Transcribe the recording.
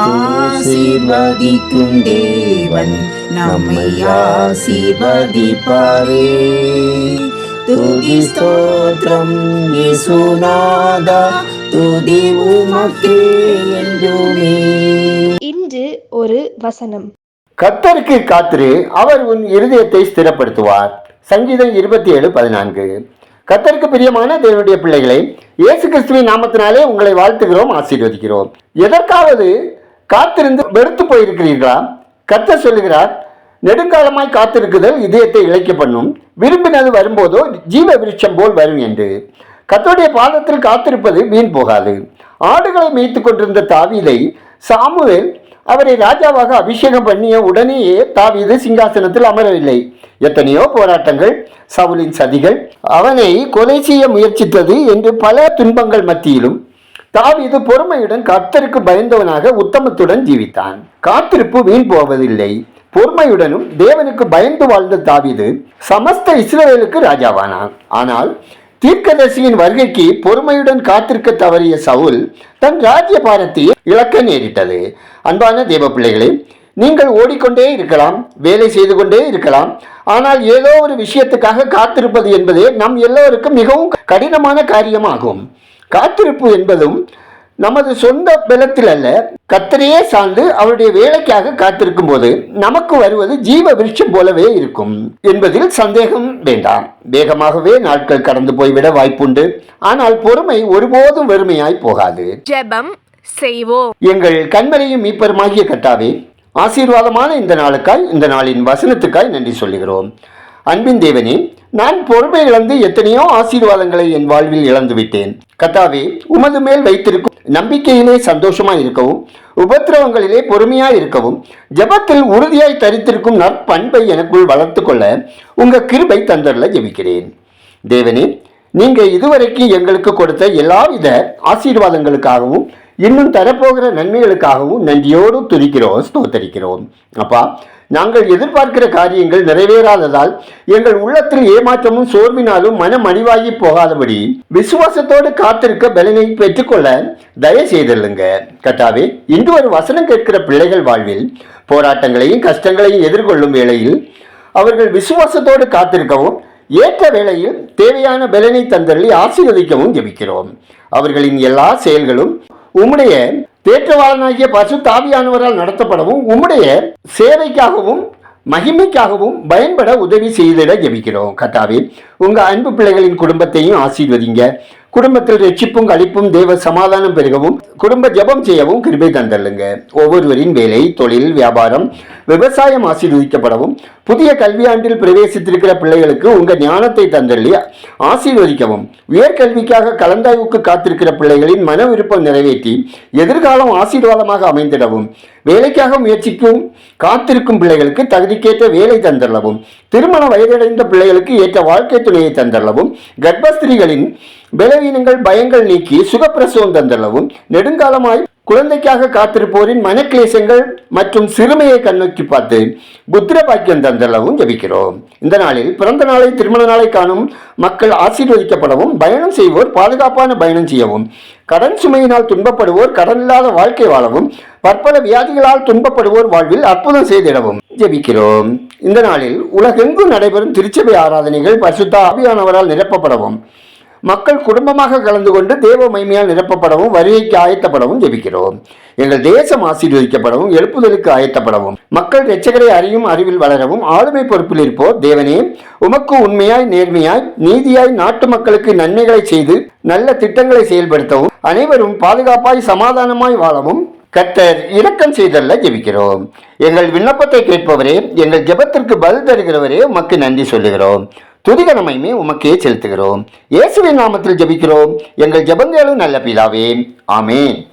ஆசீர்வதிக்கும் தேவன் நம்மை ஆசீர்வதிப்பாரே. துதி ஸ்தோத்திரம் இயேசுநாதா துதி உமக்கே என்றுமே. இன்று ஒரு வசனம். கர்த்தருக்கு காத்திரு அவர் உன் இருதயத்தை ஸ்திரப்படுத்துவார். சங்கீதம் இருபத்தி ஏழு பதினான்கு. கர்த்தருக்கு பிரியமான தேவனுடைய பிள்ளைகளை இயேசு கிறிஸ்துவின் நாமத்தினாலே உங்களை வாழ்த்துகிறோம் ஆசீர்வதிக்கிறோம். எதற்காவது காத்திருந்து வெறுத்து போயிருக்கிறீர்களா? கர்த்தர் சொல்லுகிறார் நெடுங்காலமாய் காத்திருக்குதல் இதயத்தை இழைக்க பண்ணும். விரும்பினது வரும்போதோ ஜீவ விருட்சம் போல் வரும் என்று. கத்தோடைய பாதத்தில் காத்திருப்பது வீண் போகாது. ஆடுகளை மேய்த்து கொண்டிருந்த தாவீதை சாமுவேல் அவரை ராஜாவாக அபிஷேகம் பண்ணிய உடனேயே தாவீது சிங்காசனத்தில் அமரவில்லை. எத்தனையோ போராட்டங்கள் சவுலின் சதிகள் அவனை கொலை செய்ய முயற்சித்தது என்று பல துன்பங்கள் மத்தியிலும் தாவீது பொறுமையுடன் கர்த்தருக்கு பயந்தவனாக உத்தமத்துடன் ஜீவித்தான். காத்திருப்பு வீண் போவதில்லை. பொறுமையுடனும் தேவனுக்கு பயந்து வாழ்ந்த தாவீது சமஸ்த இஸ்ரேலுக்கு ராஜாவானான். ஆனால் தீர்க்கதர்சியின் வருகைக்கு பொறுமையுடன் காத்திருக்க தவறிய சவுல் தன் ராஜ்ய பாரத்தையே இழக்க நேரிட்டது. அன்பான தேவ பிள்ளைகளே நீங்கள் ஓடிக்கொண்டே இருக்கலாம் வேலை செய்து கொண்டே இருக்கலாம். ஆனால் ஏதோ ஒரு விஷயத்துக்காக காத்திருப்பது என்பதே நம் எல்லோருக்கும் மிகவும் கடினமான காரியமாகும். காத்திருப்பு என்பதும் நமது சொந்த பலத்தில் அல்ல கத்தரையே சார்ந்து அவருடைய வேலைக்காக காத்திருக்கும் போது நமக்கு வருவது ஜீவ விருட்சம் போலவே இருக்கும். என்பதில் சந்தேகம் வேண்டாம். வேகமாகவே நாட்கள் கடந்து போய்விட வாய்ப்புண்டு. ஆனால் பொறுமை ஒருபோதும் வெறுமையாய் போகாது. ஜெபம் செய்வோம். எங்கள் கண்மலையும் மீப்பருமாகிய கட்டாவே ஆசீர்வாதமான இந்த நாளுக்காய் இந்த நாளின் வசனத்துக்காய் நன்றி சொல்லுகிறோம். அன்பின் தேவனே நான் பொறுமை இழந்து எத்தனையோ ஆசீர்வாதங்களை என் வாழ்வில் இழந்து விட்டேன். கத்தாவே உமது மேல் வைத்திருக்கும் நம்பிக்கையிலே சந்தோஷமாய் இருக்கவும் உபத்திரவங்களிலே பொறுமையாய் இருக்கவும் ஜெபத்தில் உறுதியாய் தரித்திருக்கும் நற்பண்பை எனக்குள் வளர்த்து கொள்ள உங்க கிருபை தந்தரல ஜெபிக்கிறேன். தேவனே நீங்க இதுவரைக்கும் எங்களுக்கு கொடுத்த எல்லாவித ஆசீர்வாதங்களுக்காகவும் இன்னும் தரப்போகிற நன்மைகளுக்காகவும் நன்றியோடு துதிக்கிறோம் ஸ்தோத்தரிக்கிறோம். அப்பா நாங்கள் எதிர்பார்க்கிற காரியங்கள் நிறைவேறாததால் எங்கள் உள்ளத்தில் ஏமாற்றமும் சோர்வினாலும் மனம் அடிவாகி போகாதபடி விசுவாசத்தோடு காத்திருக்க பலனை பெற்றுக்கொள்ள தயவு செய்திருங்க. கட்டாவே இன்று ஒரு வசனம் கேட்கிற பிள்ளைகள் வாழ்வில் போராட்டங்களையும் கஷ்டங்களையும் எதிர்கொள்ளும் வேளையில் அவர்கள் விசுவாசத்தோடு காத்திருக்கவும் ஏற்ற வேளையில் தேவையான பலனை தந்தருளி ஆசீர்வதிக்கவும் ஜெபிக்கிறோம். அவர்களின் எல்லா செயல்களும் உம்முடைய தேற்றவாளனாகிய பசு தாவியானவரால் நடத்தப்படவும் உம்முடைய சேவைக்காகவும் மகிமைக்காகவும் பயன்பட உதவி செய்திட ஜெபிக்கிறோம். கத்தாவே உங்கள் அன்பு பிள்ளைகளின் குடும்பத்தையும் ஆசீர்வதிங்க. குடும்பத்தில் ரட்சிப்பும் அழிப்பும் தேவ சமாதானம் பெருகவும் குடும்ப ஜெபம் செய்யவும் கிருபை தந்தள்ளுங்க. ஒவ்வொருவரின் வேலை தொழில் வியாபாரம் விவசாயம் ஆசீர்வதிக்கப்படவும் புதிய கல்வியாண்டில் பிரவேசித்திருக்கிற பிள்ளைகளுக்கு உங்க ஞானத்தை தந்தள்ளி ஆசீர்வதிக்கவும். உயர்கல்விக்காக கலந்தாய்வுக்கு காத்திருக்கிற பிள்ளைகளின் மன விருப்பம் நிறைவேற்றி எதிர்காலம் ஆசீர்வாதமாக அமைந்திடவும். வேலைக்காக முயற்சிக்கும் காத்திருக்கும் பிள்ளைகளுக்கு தகுதிக்கேற்ற வேலை தந்தள்ளவும் திருமண வயதடைந்த பிள்ளைகளுக்கு ஏற்ற வாழ்க்கை துணையை தந்தள்ளவும் கர்ப்பஸ்திரிகளின் பலவீனங்கள் பயங்கள் நீக்கி சுகப்பிரசவம் தந்தள்ளவும் நெடுங்காலமாய் குழந்தைக்காக காத்திருப்போரின் மனக்லேசங்கள் மற்றும் சிறுமையை கண்ணோக்கி பார்த்து புத்திர பாக்கியம் தந்தளவும் ஜபிக்கிறோம். இந்த நாளில் பிறந்த நாளை திருமண நாளை காணும் மக்கள் ஆசீர்வதிக்கப்படவும் பயணம் செய்வோர் பாதுகாப்பான பயணம் செய்யவும் கடன் சுமையினால் துன்பப்படுவோர் கடன் இல்லாத வாழ்க்கை வாழவும் பற்பல வியாதிகளால் துன்பப்படுவோர் வாழ்வில் அற்புதம் செய்திடவும் ஜெபிக்கிறோம். இந்த நாளில் உலகெங்கும் நடைபெறும் திருச்சபை ஆராதனைகள் பரிசுத்த ஆவியானவரால் நிரப்பப்படவும். மக்கள் குடும்பமாக கலந்து கொண்டு தேவ மைமையால் நிரப்பப்படவும் வருகைக்கு ஆயத்தப்படவும் ஜெபிக்கிறோம். எங்கள் தேசம் ஆசீர்வதிக்கப்படவும் எழுப்புதலுக்கு ஆயத்தப்படவும் மக்கள் இரட்சகரை அறியும் அறிவில் வளரவும் ஆளுமை பொறுப்பில் இருப்போர். தேவனே உமக்கு உண்மையாய் நேர்மையாய் நீதியாய் நாட்டு மக்களுக்கு நன்மைகளை செய்து நல்ல திட்டங்களை செயல்படுத்தவும் அனைவரும் பாதுகாப்பாய் சமாதானமாய் வாழவும் கத்தர் இரக்கம் செய்தல்ல ஜெபிக்கிறோம். எங்கள் விண்ணப்பத்தை கேட்பவரே எங்கள் ஜெபத்திற்கு பதில் தருகிறவரே உமக்கு நன்றி சொல்லுகிறோம். துதிகனமையுமே உமக்கே செலுத்துகிறோம். இயேசுவின் நாமத்தில் ஜெபிக்கிறோம். எங்கள் ஜபங்களும் நல்ல பிதாவே. ஆமேன்.